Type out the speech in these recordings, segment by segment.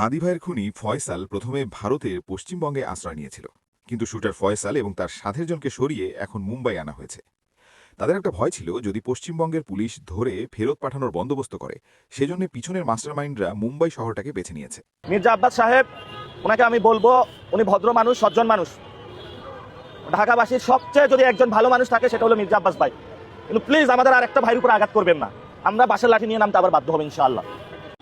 হাদি ভাইয়ের খুনি ফয়সাল প্রথমে ভারতের পশ্চিমবঙ্গে আশ্রয় নিয়েছিল। কিন্তু শুটার ফয়সাল এবং তার সাথের জনকে সরিয়ে এখন মুম্বাই আনা হয়েছে। তাদের একটা ভয় ছিল, যদি পশ্চিমবঙ্গের পুলিশ ধরে ফেরত পাঠানোর বন্দোবস্ত করে, সেজন্য পিছনের মাস্টারমাইন্ডরা মুম্বাই শহরটাকে বেছে নিয়েছে। মির্জা আব্বাস সাহেব, ওনাকে আমি বলব, উনি ভদ্র মানুষ, সজ্জন মানুষ। ঢাকাবাসীর সবচেয়ে যদি একজন ভালো মানুষ থাকে, সেটা হলো মির্জা আব্বাস ভাই। কিন্তু প্লিজ আমাদের আর একটা ভাইয়ের উপর আঘাত করবেন না। আমরা বাসের লাঠি নিয়ে নামতে আবার বাধ্য হবে ইনশাআল্লাহ।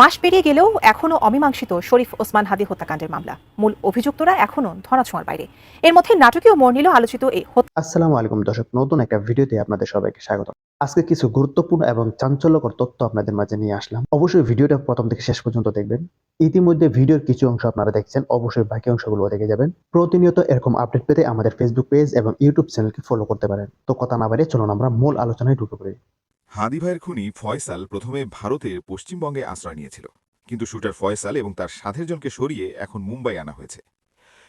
মাস পেরিয়ে গেলেও এখনও অমীমাংসিত শরীফ ওসমান হাদি হত্যাকাণ্ডের মামলা। মূল অভিযুক্তরা এখনও ধরাছোঁয়ার বাইরে। এর মধ্যে নাটকীয় মোড় নিল আলোচিত এই আসসালামু আলাইকুম দর্শক, নতুন একটা ভিডিওতে আপনাদের সবাইকে স্বাগত। আজকে কিছু গুরুত্বপূর্ণ এবং চাঞ্চল্যকর তথ্য আপনাদের মাঝে নিয়ে আসলাম। অবশ্যই ভিডিওটা প্রথম থেকে শেষ পর্যন্ত দেখবেন। ইতিমধ্যে ভিডিওর কিছু অংশ আপনারা দেখছেন, অবশ্যই বাকি অংশগুলো দেখে যাবেন। প্রতিনিয়ত এরকম আপডেট পেতে আমাদের ফেসবুক পেজ এবং ইউটিউব চ্যানেলকে ফলো করতে পারেন। তো কথা না বাড়িয়ে চলুন আমরা মূল আলোচনায় ঢুকে পড়ি। হাদি ভাইয়ের খুনি ফয়সাল প্রথমে ভারতের পশ্চিমবঙ্গে আশ্রয় নিয়েছিল। কিন্তু শুটার ফয়সাল এবং তার সাথের জনকে সরিয়ে এখন মুম্বাই আনা হয়েছে।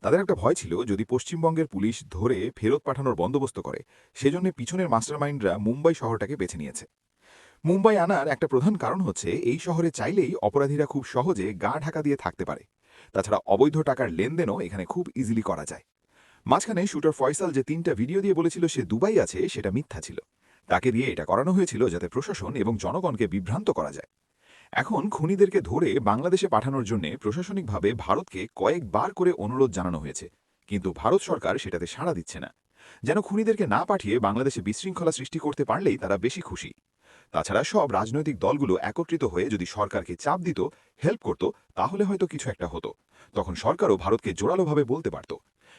তাদের একটা ভয় ছিল, যদি পশ্চিমবঙ্গের পুলিশ ধরে ফেরত পাঠানোর বন্দোবস্ত করে, সেজন্য পিছনের মাস্টারমাইন্ডরা মুম্বাই শহরটাকে বেছে নিয়েছে। মুম্বাই আনার একটা প্রধান কারণ হচ্ছে, এই শহরে চাইলেই অপরাধীরা খুব সহজে গা ঢাকা দিয়ে থাকতে পারে। তাছাড়া অবৈধ টাকার লেনদেনও এখানে খুব ইজিলি করা যায়। মাঝখানে শুটার ফয়সাল যে তিনটা ভিডিও দিয়ে বলেছিল সে দুবাই আছে, সেটা মিথ্যা ছিল। তাকে দিয়ে এটা করানো হয়েছিল যাতে প্রশাসন এবং জনগণকে বিভ্রান্ত করা যায়। এখন খুনিদেরকে ধরে বাংলাদেশে পাঠানোর জন্য প্রশাসনিকভাবে ভারতকে কয়েকবার করে অনুরোধ জানানো হয়েছে। কিন্তু ভারত সরকার সেটাতে সাড়া দিচ্ছে না। যেন খুনিদেরকে না পাঠিয়ে বাংলাদেশে বিশৃঙ্খলা সৃষ্টি করতে পারলেই তারা বেশি খুশি। তাছাড়া সব রাজনৈতিক দলগুলো একত্রিত হয়ে যদি সরকারকে চাপ দিত, হেল্প করত, তাহলে হয়তো কিছু একটা হতো। তখন সরকারও ভারতকে জোরালোভাবে বলতে পারত।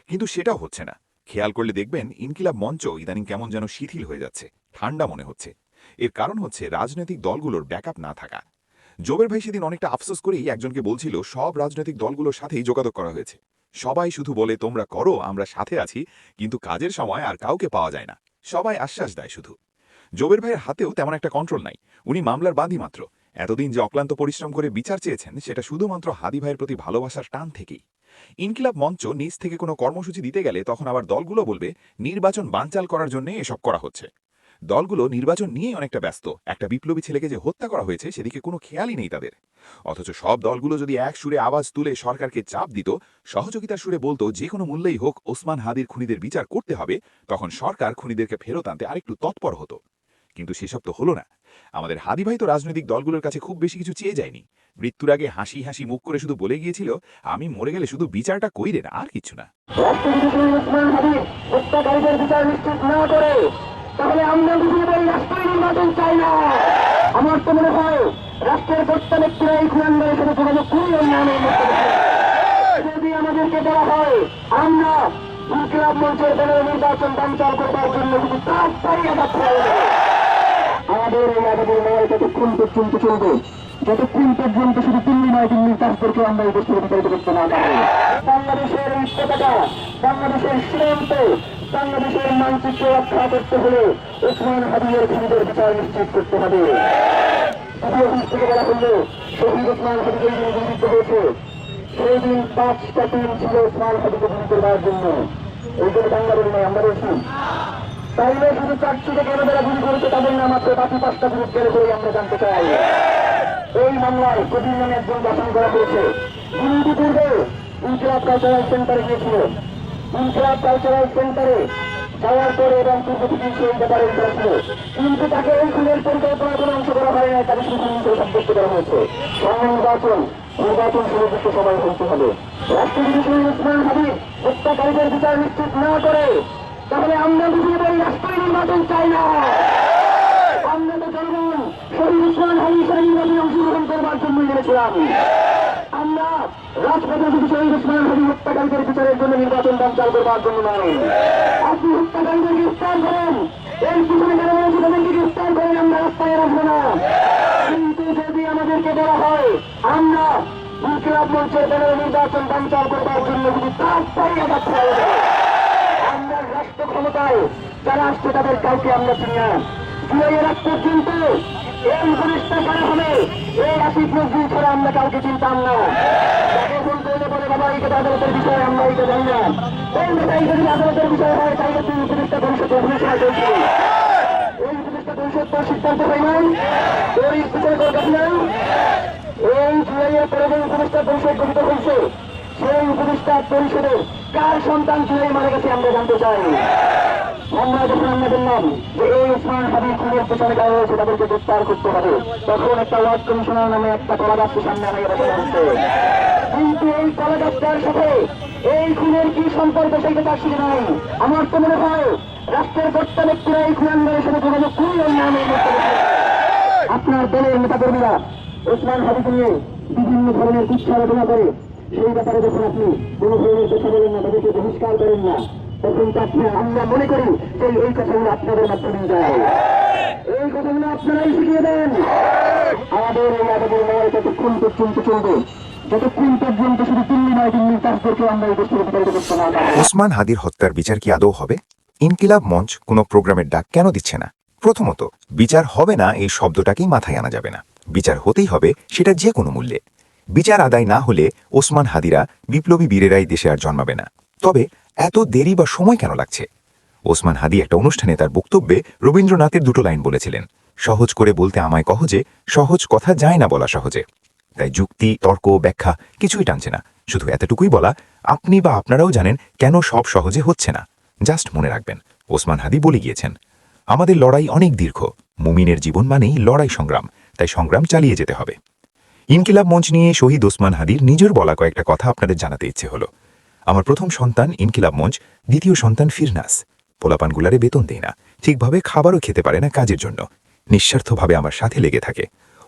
কিন্তু সেটাও হচ্ছে না। খেয়াল করলে দেখবেন ইনকিলাব মঞ্চ ইদানিং কেমন যেন শিথিল হয়ে যাচ্ছে। ঠান্ডা মনে হচ্ছে। এর কারণ হচ্ছে রাজনৈতিক দলগুলোর ব্যাকআপ না থাকা। জোবের ভাই সেদিন অনেকটা আফসোস করেই একজনকে বলছিল, সব রাজনৈতিক দলগুলোর সাথেই যোগাযোগ করা হয়েছে। সবাই শুধু বলে, তোমরা করো, আমরা সাথে আছি, কিন্তু কাজের সময় আর কাউকে পাওয়া যায় না। সবাই আশ্বাস দেয় শুধু। জোবের ভাইয়ের হাতেও তেমন একটা কন্ট্রোল নাই। উনি মামলার বাদী মাত্র। এতদিন যে অক্লান্ত পরিশ্রম করে বিচার চেয়েছেন, সেটা শুধুমাত্র হাদি ভাইয়ের প্রতি ভালোবাসার টান থেকেই। ইনকিলাব মঞ্চ নিজ থেকে কোনো কর্মসূচি দিতে গেলে তখন আবার দলগুলো বলবে, নির্বাচন বানচাল করার জন্য এসব করা হচ্ছে। দলগুলো নির্বাচন নিয়েই অনেকটা ব্যস্ত। একটা বিপ্লবী ছেলেকে যে হত্যা করা হয়েছে, সেদিকে কোনো খেয়ালই নেই তাদের। অথচ সব দলগুলো যদি এক সুরে আওয়াজ তুলে সরকারকে চাপ দিত, সহযোগিতার সুরে বলতো, যে কোনো মূল্যেই হোক ওসমান হাদির খুনিদের বিচার করতে হবে তখন সরকার খুনিদেরকে ফেরত আনতে আরেকটু তৎপর হতো। কিন্তু সেসব তো হলো না। আমাদের হাদি ভাই তো রাজনৈতিক দলগুলোর কাছে খুব বেশি কিছু চেয়ে যায়নি। মৃত্যুর আগে হাসি হাসি মুখ করে শুধু বলে গিয়েছিল, আমি মরে গেলে শুধু বিচারটা কইরে না আর কিছু না। তাহলে আমরা বুঝিয়ে বলি, রাষ্ট্রীয় নির্বাচন চাই না। আমার তো মনে হয় রাষ্ট্রের কর্তা ব্যক্তিরা এই খুনান্দারের সাথে যোগাযোগ খুবই মধ্যে যদি আমাদেরকে বলা হয়, আমরা ইনকিলাব মঞ্চের দলের নির্বাচন বানচাল করবার জন্য যদি তাড়াতাড়ি আঘাত প্রয়োজন আমাদের এই আগামী লড়াই যতক্ষণ পর্যন্ত চলবে, যতক্ষণ পর্যন্ত শুধু দিল্লি নয় দিল্লির কাজদেরকে আমরা এই দেশে বিতাড়িত করতে না পারব। বাংলাদেশের এই পতাকা, বাংলাদেশের সীমান্ত বাংলাদেশের মানচিত্র রক্ষা করতে হলে ওসমান হাবিবের খুনিদের বিচার নিশ্চিত করতে হবে। বলা শহীদ হাবিবের গুলিবিদ্ধ হয়েছে। সেই দিন পাঁচটা ছিল গুলি জন্য। এই নাই আমরা বলছি তাইলে শুধু চারটি থেকে যারা গুলি করেছে, তাদের নাম আছে বাকি পাঁচটা গ্রুপ গেলে করে আমরা জানতে চাই। এই মামলায় কবির নামে একজন গঠন করা হয়েছে। গুলিটি পূর্বে ইনকিলাব কালচারাল সেন্টারে গিয়েছিল। ইনকিলাব কালচারাল সেন্টারে যাওয়ার পরে এবং পূর্ব থেকে সেই ব্যাপারে করেছিল কিন্তু তাকে এই খুনের পরিকল্পনার কোনো অংশ করা হয় না তাকে শুধু সাব্যস্ত করা হয়েছে। নির্বাচন নির্বাচন সুনির্দিষ্ট সময় হতে হবে। রাষ্ট্রপতি শহীদ হাবিব হত্যাকারীদের বিচার নিশ্চিত না করে, তাহলে আমরা বুঝিয়ে বলি রাষ্ট্রীয় নির্বাচন চাই না। আমরা তো জনগণ, শহীদ ওসমান হাবিব নির্বাচনে অংশগ্রহণ করবার জন্য আমরা রাজপথে কিন্তু যদি আমাদেরকে বলা হয়, আমরা ইনকিলাব মঞ্চের দলের নির্বাচন করবার জন্য যদি তাড়াতাড়ি আঘাত প্রয়োজন আমরা রাষ্ট্র ক্ষমতায় যারা আসছে, তাদের কাউকে আমরা চিনি না। আগ পর্যন্ত এই উপদেশটা কেন হবে? এই আসিফ নজরুল ছাড়া আমরা কাউকে চিনতাম না। এই কর জুলাইয়ের পরে পরিষদ গঠিত হয়েছে সেই উপদেষ্টা পরিষদে কার সন্তান জুলাই মারা গেছে আমরা জানতে চাই। আমরা যখন আমরা বললাম যে এই উসমান হাবিব খুনের পেছনে দেওয়া হয়েছে তাদেরকে গ্রেপ্তার করতে হবে। তখন একটা ওয়ার্ড কমিশনার নামে একটা কলাগাছকে সামনে আনিয়ে বসানো হচ্ছে কিন্তু এই কলাগাছটার সাথে এই খুনের কি সম্পর্ক সেইটা তার সাথে নাই। আমার তো মনে হয় রাষ্ট্রের কর্তা ব্যক্তিরা এই খুনান্দারের সাথে যোগাযোগ মুহূর্তে বলছি। আপনার দলের নেতাকর্মীরা ওসমান হাবিব নিয়ে বিভিন্ন ধরনের কুচ্ছা আলোচনা করে সেই ব্যাপারে যখন আপনি কোনো ধরনের কথা বলেন না, তাদেরকে বহিষ্কার করেন না, তখন তাকে আমরা মনে করি যে এই কথাগুলো আপনাদের মাধ্যমে যায়। এই কথাগুলো আপনারাই শিখিয়ে দেন। আমাদের এই আবেদন নয় যতক্ষণ পর্যন্ত চলবে ওসমান হাদির হত্যার বিচার কি আদৌ হবে? ইনকিলাব মঞ্চ কোনো প্রোগ্রামের ডাক কেন দিচ্ছে না? প্রথমত, বিচার হবে না এই শব্দটাকেই মাথায় আনা যাবে না। বিচার হতেই হবে সেটা যে কোনো মূল্যে। বিচার আদায় না হলে ওসমান হাদিরা বিপ্লবী বীরেরাই দেশে আর জন্মাবে না। তবে এত দেরি বা সময় কেন লাগছে? ওসমান হাদি একটা অনুষ্ঠানে তার বক্তব্যে রবীন্দ্রনাথের দুটো লাইন বলেছিলেন, সহজ করে বলতে আমায় কহ যে, সহজ কথা যায় না বলা সহজে। তাই যুক্তি, তর্ক, ব্যাখ্যা কিছুই টানছে না। শুধু এতটুকুই বলা, আপনি বা আপনারাও জানেন কেন সব সহজে হচ্ছে না। জাস্ট মনে রাখবেন। ওসমান হাদি বলে গিয়েছেন, আমাদের লড়াই অনেক দীর্ঘ। মুমিনের জীবন মানেই লড়াই সংগ্রাম। তাই সংগ্রাম চালিয়ে যেতে হবে। ইনকিলাব মঞ্চ নিয়ে শহীদ ওসমান হাদির নিজের বলা কয়েকটা কথা আপনাদের জানাতে ইচ্ছে হলো। আমার প্রথম সন্তান ইনকিলাব মঞ্চ, দ্বিতীয় সন্তান ফিরনাস। পোলাপানগুলারে বেতন দেয় না, ঠিকভাবে খাবারও খেতে পারে না কাজের জন্য। নিঃস্বার্থভাবে আমার সাথে লেগে থাকে।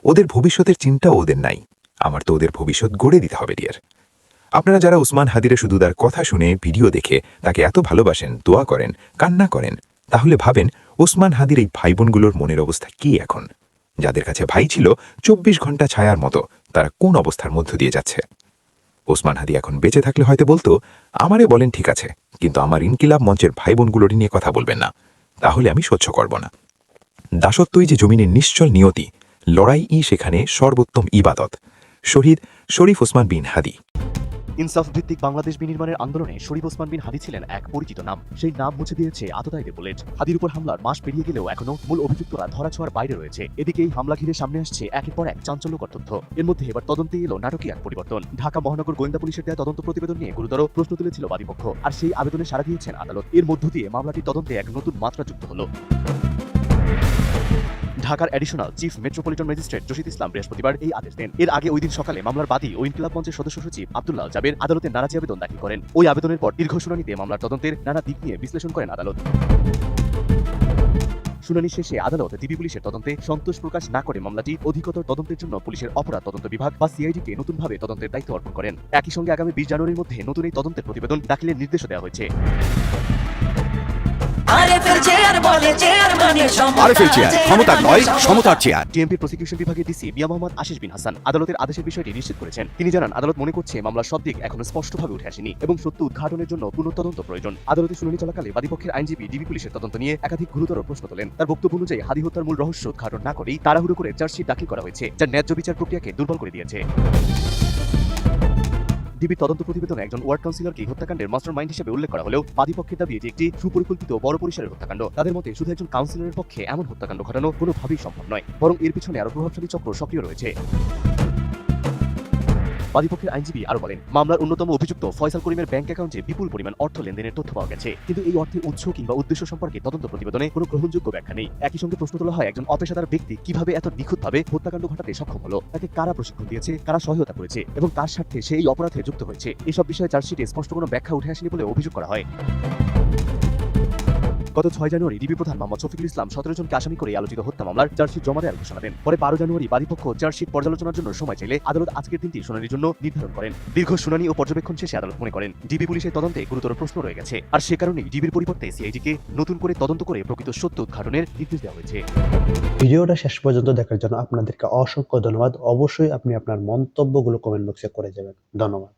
ওদের ভবিষ্যতের চিন্তাও ওদের নাই। আমার তো ওদের ভবিষ্যৎ গড়ে দিতে হবে, ডিয়ার। আপনারা যারা উসমান হাদিরে শুধু তার কথা শুনে, ভিডিও দেখে তাকে এত ভালোবাসেন, দোয়া করেন, কান্না করেন, তাহলে ভাবেন ওসমান হাদির এই ভাই বোনগুলোর মনের অবস্থা কি এখন? যাদের কাছে ভাই ছিল চব্বিশ ঘণ্টা ছায়ার মতো, তারা কোন অবস্থার মধ্য দিয়ে যাচ্ছে? ওসমান হাদি এখন বেঁচে থাকলে হয়তো বলতো, আমারে বলেন ঠিক আছে, কিন্তু আমার ইনকিলাব মঞ্চের ভাই বোনগুলোর নিয়ে কথা বলবেন না, তাহলে আমি সহ্য করব না। দাসত্বই যে জমিনের নিশ্চল নিয়তি, লড়াই ই সেখানে সর্বোত্তম ইবাদত। শহীদ শরীফ ওসমান বিন হাদি। ইনসাফ ভিত্তিক বাংলাদেশ বিনির্মাণের আন্দোলনে শরীফ ওসমান বিন হাদি ছিলেন এক পরিচিত নাম। সেই নাম মুছে দিয়েছে আততায়ীদের বুলেট। হাদির উপর হামলার মাস পেরিয়ে গেলেও এখনও মূল অভিযুক্তরা ধরাছোঁয়ার বাইরে রয়েছে। এদিকে এই হামলা ঘিরে সামনে আসছে একের পর এক চাঞ্চল্যকর তথ্য। এর মধ্যে এবার তদন্তে এলো নাটকীয় এক পরিবর্তন। ঢাকা মহানগর গোয়েন্দা পুলিশের দেওয়া তদন্ত প্রতিবেদন নিয়ে গুরুতর প্রশ্ন তুলেছিল বাদীপক্ষ আর সেই আবেদনে সাড়া দিয়েছেন আদালত। এর মধ্য দিয়ে মামলাটির তদন্তে এক নতুন মাত্রা যুক্ত হলো। ঢাকার additional chief metropolitan magistrate Jasid Islam বৃহস্পতিবার এই আদেশ দেন। এর আগে ওই দিন সকালে মামলার বাদী ও ইনকিলাব মঞ্চের সদস্য সচিব আব্দুল্লাহ জাবের আদালতে নারাজি আবেদন দাখিল করেন। ওই আবেদনের পর দীর্ঘ শুনানিতে মামলার তদন্তের নানা দিক নিয়ে বিশ্লেষণ করেন আদালত। শুনানি শেষে আদালত ডিবি পুলিশের তদন্তে সন্তোষ প্রকাশ না করে মামলাটি অধিকতর তদন্তের জন্য পুলিশের অপরাধ তদন্ত বিভাগ বা সিআইডিকে নতুনভাবে তদন্তের দায়িত্ব অর্পণ করেন। একই সঙ্গে আগামী বিশ জানুয়ারির মধ্যে নতুন এই তদন্তের প্রতিবেদন দাখিলের নির্দেশও দেওয়া হয়েছে। আরএফএল চেয়ার বলে চেয়ার আরএফএল চেয়ার ক্ষমতার নয় সমতার চেয়ার টিএমপির প্রসিকিউশন বিভাগের ডিসি মিয়া মোহাম্মদ আশিস বিন হাসান আদালতের আদেশের বিষয়টি নিশ্চিত করেছেন। তিনি জানান আদালত মনে করছে মামলার সব দিক এখনও স্পষ্টভাবে উঠে আসেনি এবং সত্য উদ্ঘাটনের জন্য পুনঃতদন্ত প্রয়োজন। আদালতে শুনানি চলাকালে বাদীপক্ষের আইনজীবী ডিবি পুলিশের তদন্ত নিয়ে একাধিক গুরুতর প্রশ্ন তোলেন। তার বক্তব্য অনুযায়ী হাদি হত্যার মূল রহস্য উদ্ঘাটন না করেই তাড়াহুড়ো করে চার্জশিট দাখিল করা হয়েছে যা ন্যায্য বিচার প্রক্রিয়াকে দুর্বল করে দিয়েছে। ডিবির তদন্ত প্রতিবেদনে একজন ওয়ার্ড কাউন্সিলরকে হত্যাকাণ্ডের মাস্টার মাইন্ড হিসেবে উল্লেখ করা হলেও বাদীপক্ষের দাবি এটি একটি সুপরিকল্পিত বড় পরিসরের হত্যাকাণ্ড। তাদের মতে শুধু একজন কাউন্সিলরের পক্ষে এমন হত্যাকাণ্ড ঘটানো কোনোভাবেই সম্ভব নয়, বরং এর পিছনে আরও প্রভাবশালী চক্র সক্রিয় রয়েছে। বাদীপক্ষের আইনজীবী আরও বলেন, মামলার অন্যতম অভিযুক্ত ফয়সাল করিমের ব্যাংক অ্যাকাউন্টে বিপুল পরিমাণ অর্থ লেনদেনের তথ্য পাওয়া গেছে। কিন্তু এই অর্থের উৎস কিংবা উদ্দেশ্য সম্পর্কে তদন্ত প্রতিবেদনে কোনো গ্রহণযোগ্য ব্যাখ্যা নেই। একই সঙ্গে প্রশ্ন তোলা হয়, একজন অপেশাদার ব্যক্তি কীভাবে এত নিখুঁতভাবে হত্যাকাণ্ড ঘটাতে সক্ষম হলো? তাকে কারা প্রশিক্ষণ দিয়েছে? কারা সহায়তা করেছে? এবং কার স্বার্থে সে এই অপরাধে যুক্ত হয়েছে? এসব বিষয়ে চার্জশিটে স্পষ্ট কোনো ব্যাখ্যা উঠে আসেনি বলে অভিযোগ করা হয়। গত ছয় জানুয়ারি ডিবি প্রধান মোহাম্মদ শফিকুল ইসলাম সতেরো জনকে আসামি করে আলোচিত হত্যা মামলার চার্জশিট জমা দেওয়ার ঘোষণা দেন। পরে বারো জানুয়ারি বাদীপক্ষ চার্জশিট পর্যালোচনার জন্য সময় চাইলে আদালত আজকের দিনটি শুনানির জন্য নির্ধারণ করেন। দীর্ঘ শুনানি ও পর্যবেক্ষণ শেষে আদালত মনে করেন, ডিবি পুলিশের তদন্তে গুরুতর প্রশ্ন রয়ে গেছে। আর সে কারণেই ডিবির পরিবর্তে সিআইডিকে নতুন করে তদন্ত করে প্রকৃত সত্য উদ্ঘাটনের নির্দেশ দেওয়া হয়েছে। ভিডিওটা শেষ পর্যন্ত দেখার জন্য আপনাদেরকে অসংখ্য ধন্যবাদ। অবশ্যই আপনি আপনার মন্তব্যগুলো কমেন্ট বক্সে করে যাবেন। ধন্যবাদ।